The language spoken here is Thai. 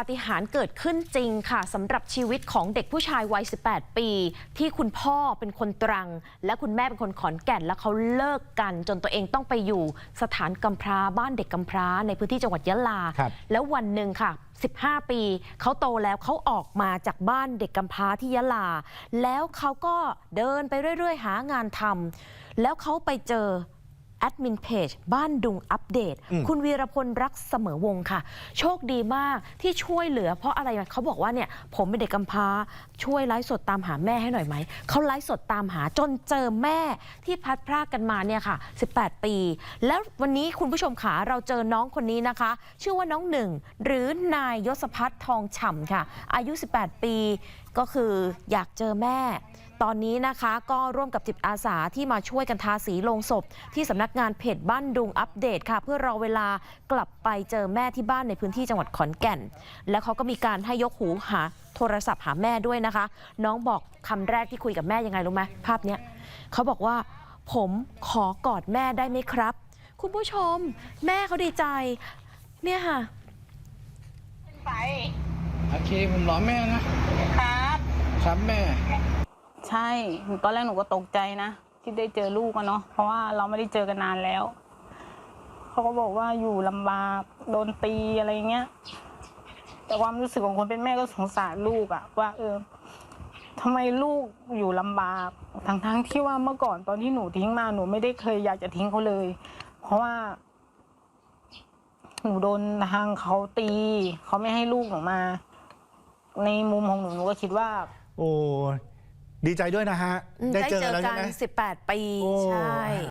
ปาฏิหารย์เกิดขึ้นจริงค่ะสำหรับชีวิตของเด็กผู้ชายวัย 18 ปี ที่คุณพ่อเป็นคนตรัง และคุณแม่เป็นคนขอนแก่น แล้วเขาเลิกกัน จนตัวเองต้องไปอยู่สถานกำพร้าบ้านเด็กกำพร้าในพื้นที่จังหวัดยะลาครับแล้ววันหนึ่งค่ะ 15 ปี เขาโตแล้วเขาออกมาจากบ้านเด็กกำพร้าที่ยะลา แล้วเขาก็เดินไปเรื่อย ๆ หางานทำแล้วเขาไปเจอ แอดมินเพจบ้านดุงอัปเดตอืมคุณวีรพลรักเสมอวงศ์ค่ะ โชคดีมากที่ช่วยเหลือ เพราะอะไรเขาบอกว่าเนี่ยผมเป็นเด็กกำพร้าช่วยไลฟ์สดตามหาแม่ให้หน่อยไหม เขาไลฟ์สดตามหาจนเจอแม่ที่พัดพรากกันมาเนี่ยค่ะ 18 ปี แล้ววันนี้คุณผู้ชมขาเราเจอน้องคนนี้นะคะ ชื่อว่าน้องหนึ่ง หรือนายยศพัฒน์ทองฉ่ำค่ะ อายุ 18 ปี ก็คืออยากเจอแม่ ตอนนี้นะคะก็ร่วมกับจิตอาสาที่มาช่วยกันทาสีลงศพ ที่สำนักงานเพจบ้านดุงอัปเดตค่ะ เพื่อรอเวลากลับไปเจอแม่ที่บ้านในพื้นที่จังหวัดขอนแก่น แล้วเขาก็มีการให้ยกหูหาโทรศัพท์หาแม่ด้วยนะคะ น้องบอกคำแรกที่คุยกับแม่ยังไงรู้ไหมภาพเนี้ยเขาบอกว่าผมขอกอดแม่ได้ไหมครับ คุณผู้ชม แม่เขาดีใจ เนี่ยค่ะไปโอเคผมรอแม่นะครับ ครับแม่ ใช่ตอนแรกหนูก็ตกใจนะที่ได้เจอลูกอะเนาะเพราะว่าเราไม่ได้เจอกันนานแล้วเขาก็บอกว่าอยู่ลำบากโดนตีอะไรเงี้ย แต่ความรู้สึกของคนเป็นแม่ก็สงสารลูกอะว่าเออทำไมลูกอยู่ลำบากทั้งทั้งๆที่ว่าเมื่อก่อนตอนที่หนูทิ้งมาหนูไม่ได้เคยอยากจะทิ้งเขาเลย เพราะว่า หนูโดนทางเขาตีเขาไม่ให้ลูกหนูมา ในมุมของหนูหนูก็คิดว่า โอ้ ดีใจด้วยนะฮะ ได้เจอแล้วกัใช่นไหม 18 ปี โอ้ ใช่